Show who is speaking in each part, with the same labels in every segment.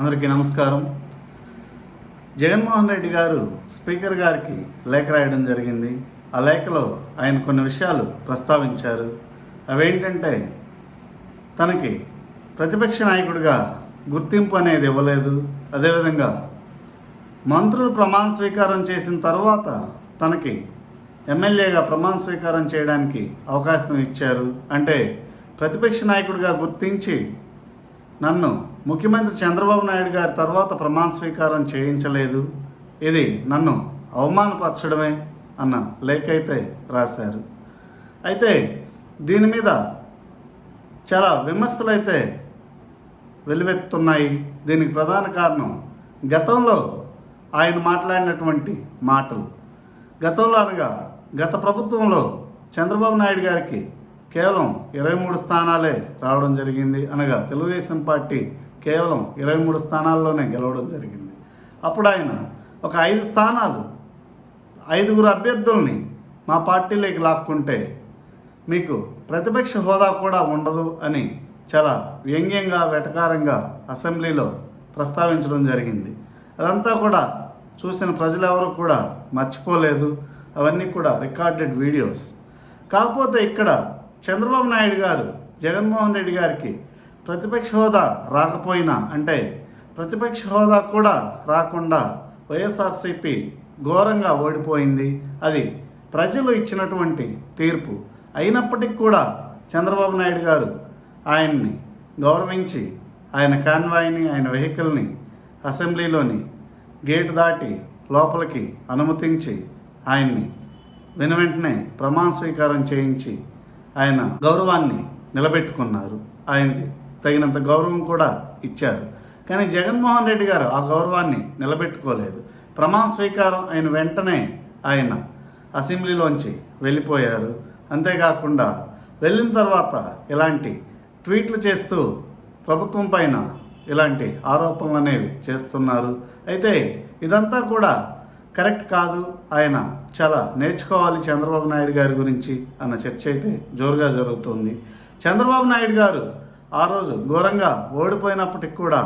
Speaker 1: అందరికీ నమస్కారం. జగన్మోహన్ రెడ్డి గారు స్పీకర్ గారికి లేఖ రాయడం జరిగింది. ఆ లేఖలో ఆయన కొన్ని విషయాలు ప్రస్తావించారు. అవేంటంటే తనకి ప్రతిపక్ష నాయకుడిగా గుర్తింపు అనేది ఇవ్వలేదు. అదేవిధంగా మంత్రులు ప్రమాణ స్వీకారం చేసిన తర్వాత తనకి ఎమ్మెల్యేగా ప్రమాణ స్వీకారం చేయడానికి అవకాశం ఇచ్చారు. అంటే ప్రతిపక్ష నాయకుడిగా గుర్తించి నన్ను ముఖ్యమంత్రి చంద్రబాబు నాయుడు గారి తర్వాత ప్రమాణ స్వీకారం చేయించలేదు. ఇది నన్ను అవమానపరచడమే అన్న లేఖ అయితే రాశారు. అయితే దీని మీద చాలా విమర్శలు అయితే వెలువెత్తున్నాయి. దీనికి ప్రధాన కారణం గతంలో ఆయన మాట్లాడినటువంటి మాటలు. గతంలో అనగా గత ప్రభుత్వంలో చంద్రబాబు నాయుడు గారికి కేవలం ఇరవై మూడు స్థానాలే రావడం జరిగింది అనగా తెలుగుదేశం పార్టీ కేవలం ఇరవై మూడు స్థానాల్లోనే గెలవడం జరిగింది. అప్పుడు ఆయన ఒక ఐదు స్థానాలు ఐదుగురు అభ్యర్థుల్ని మా పార్టీలోకి లాక్కుంటే మీకు ప్రతిపక్ష హోదా కూడా ఉండదు అని చాలా వ్యంగ్యంగా వెటకారంగా అసెంబ్లీలో ప్రస్తావించడం జరిగింది. అదంతా కూడా చూసిన ప్రజలెవరూ కూడా మర్చిపోలేదు. అవన్నీ కూడా రికార్డెడ్ వీడియోస్. కాకపోతే ఇక్కడ చంద్రబాబు నాయుడు గారు జగన్మోహన్ రెడ్డి గారికి ప్రతిపక్ష హోదా రాకపోయినా అంటే ప్రతిపక్ష హోదా కూడా రాకుండా వైఎస్ఆర్సీపీ ఘోరంగా ఓడిపోయింది. అది ప్రజలు ఇచ్చినటువంటి తీర్పు. అయినప్పటికీ కూడా చంద్రబాబు నాయుడు గారు ఆయన్ని గౌరవించి ఆయన కాన్వాయ్ని ఆయన వెహికల్ని అసెంబ్లీలోని గేటు దాటి లోపలికి అనుమతించి ఆయన్ని వెను వెంటనే ప్రమాణ స్వీకారం చేయించి ఆయన గౌరవాన్ని నిలబెట్టుకున్నారు. ఆయనకి తగినంత గౌరవం కూడా ఇచ్చారు. కానీ జగన్మోహన్ రెడ్డి గారు ఆ గౌరవాన్ని నిలబెట్టుకోలేదు. ప్రమాణ స్వీకారం అయిన వెంటనే ఆయన అసెంబ్లీలోంచి వెళ్ళిపోయారు. అంతేకాకుండా వెళ్ళిన తర్వాత ఇలాంటి ట్వీట్లు చేస్తూ ప్రభుత్వం పైన ఇలాంటి ఆరోపణలు అనేవి చేస్తున్నారు. అయితే ఇదంతా కూడా కరెక్ట్ కాదు ఆయన. చాలా నేర్చుకోవాలి చంద్రబాబు నాయుడు గారి గురించి అన్న చర్చ అయితే జోరుగా జరుగుతుంది. చంద్రబాబు నాయుడు గారు ఆ రోజు ఘోరంగా ఓడిపోయినప్పటికి కూడా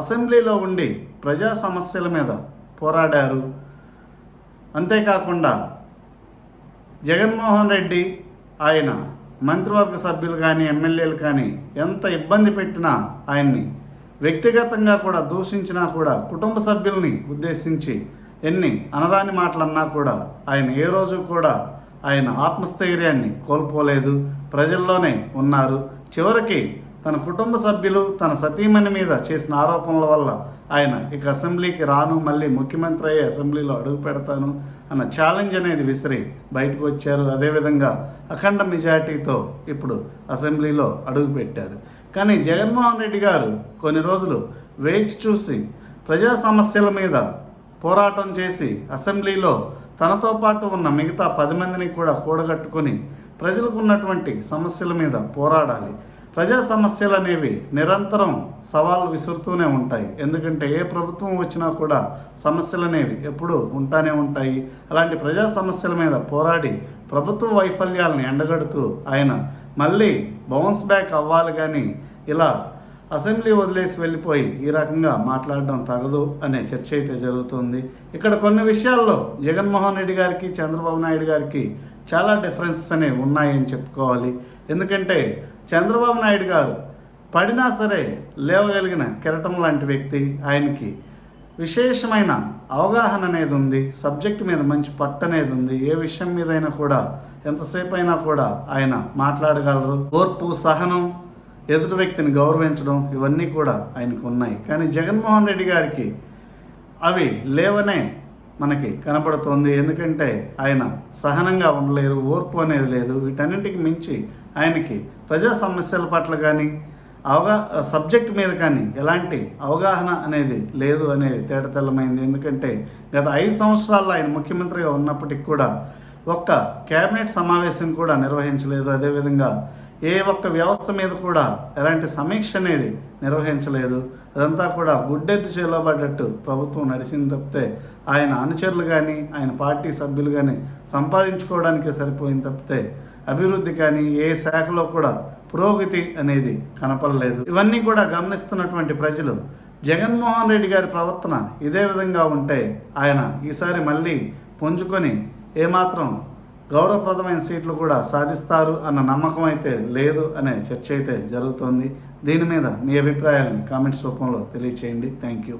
Speaker 1: అసెంబ్లీలో ఉండి ప్రజా సమస్యల మీద పోరాడారు. అంతేకాకుండా జగన్మోహన్ రెడ్డి ఆయన మంత్రివర్గ సభ్యులు కానీ ఎమ్మెల్యేలు కానీ ఎంత ఇబ్బంది పెట్టినా ఆయన్ని వ్యక్తిగతంగా కూడా దూషించినా కూడా కుటుంబ సభ్యుల్ని ఉద్దేశించి ఎన్ని అనరాని మాటలన్నా కూడా ఆయన ఏ రోజు కూడా ఆయన ఆత్మస్థైర్యాన్ని కోల్పోలేదు. ప్రజల్లోనే ఉన్నారు. చివరికి తన కుటుంబ సభ్యులు తన సతీమణి మీద చేసిన ఆరోపణల వల్ల ఆయన ఇక అసెంబ్లీకి రాను మళ్ళీ ముఖ్యమంత్రి అయ్యే అసెంబ్లీలో అడుగు పెడతాను అన్న ఛాలెంజ్ అనేది విసిరి బయటకు వచ్చారు. అదేవిధంగా అఖండ మెజార్టీతో ఇప్పుడు అసెంబ్లీలో అడుగు పెట్టారు. కానీ జగన్మోహన్ రెడ్డి గారు కొన్ని రోజులు వేచి చూసి ప్రజా సమస్యల మీద పోరాటం చేసి అసెంబ్లీలో తనతో పాటు ఉన్న మిగతా పది మందిని కూడా కూడగట్టుకొని ప్రజలకు ఉన్నటువంటి సమస్యల మీద పోరాడాలి. ప్రజా సమస్యలు అనేవి నిరంతరం సవాళ్ళు విసురుతూనే ఉంటాయి. ఎందుకంటే ఏ ప్రభుత్వం వచ్చినా కూడా సమస్యలు అనేవి ఎప్పుడూ ఉంటానే ఉంటాయి. అలాంటి ప్రజా సమస్యల మీద పోరాడి ప్రభుత్వ వైఫల్యాలను ఎండగడుతూ ఆయన మళ్ళీ బౌన్స్ బ్యాక్ అవ్వాలి కానీ ఇలా అసెంబ్లీ వదిలేసి వెళ్ళిపోయి ఈ రకంగా మాట్లాడడం తగదు అనే చర్చ అయితే జరుగుతుంది. ఇక్కడ కొన్ని విషయాల్లో జగన్మోహన్ రెడ్డి గారికి చంద్రబాబు నాయుడు గారికి చాలా డిఫరెన్సెస్ అనేవి ఉన్నాయని చెప్పుకోవాలి. ఎందుకంటే చంద్రబాబు నాయుడు గారు పడినా సరే లేవగలిగిన కెరటం లాంటి వ్యక్తి. ఆయనకి విశేషమైన అవగాహన అనేది ఉంది. సబ్జెక్ట్ మీద మంచి పట్టు అనేది ఉంది. ఏ విషయం మీదైనా కూడా ఎంతసేపు అయినా కూడా ఆయన మాట్లాడగలరు. ఓర్పు సహనం ఎదుటి వ్యక్తిని గౌరవించడం ఇవన్నీ కూడా ఆయనకు ఉన్నాయి. కానీ జగన్మోహన్ రెడ్డి గారికి అవి లేవనే మనకి కనపడుతోంది. ఎందుకంటే ఆయన సహనంగా ఉండలేరు ఓర్పు అనేది లేదు. వీటన్నింటికి మించి ఆయనకి ప్రజా సమస్యల పట్ల కానీ అవగా సబ్జెక్ట్ మీద కానీ ఎలాంటి అవగాహన అనేది లేదు అనేది తేటతెల్లమైంది. ఎందుకంటే గత ఐదు సంవత్సరాల్లో ఆయన ముఖ్యమంత్రిగా ఉన్నప్పటికి కూడా ఒక్క కేబినెట్ సమావేశం కూడా నిర్వహించలేదు. అదేవిధంగా ఏ ఒక్క వ్యవస్థ మీద కూడా ఎలాంటి సమీక్ష అనేది నిర్వహించలేదు. అదంతా కూడా గుడ్డెత్తి చేయబడ్డట్టు ప్రభుత్వం నడిచింది తప్పితే ఆయన అనుచరులు కానీ ఆయన పార్టీ సభ్యులు కానీ సంపాదించుకోవడానికే సరిపోయింది తప్పితే అభివృద్ధి కానీ ఏ శాఖలో కూడా పురోగతి అనేది కనపడలేదు. ఇవన్నీ కూడా గమనిస్తున్నటువంటి ప్రజలు జగన్మోహన్ రెడ్డి గారి ప్రవర్తన ఇదే విధంగా ఉంటే ఆయన ఈసారి మళ్ళీ పుంజుకొని ఏమాత్రం గౌరవప్రదమైన సీట్లు కూడా సాధిస్తారు అన్న నమ్మకం అయితే లేదు అనే చర్చ అయితే జరుగుతోంది. దీని మీద మీ అభిప్రాయాలను కామెంట్స్ రూపంలో తెలియచేయండి. Thank you.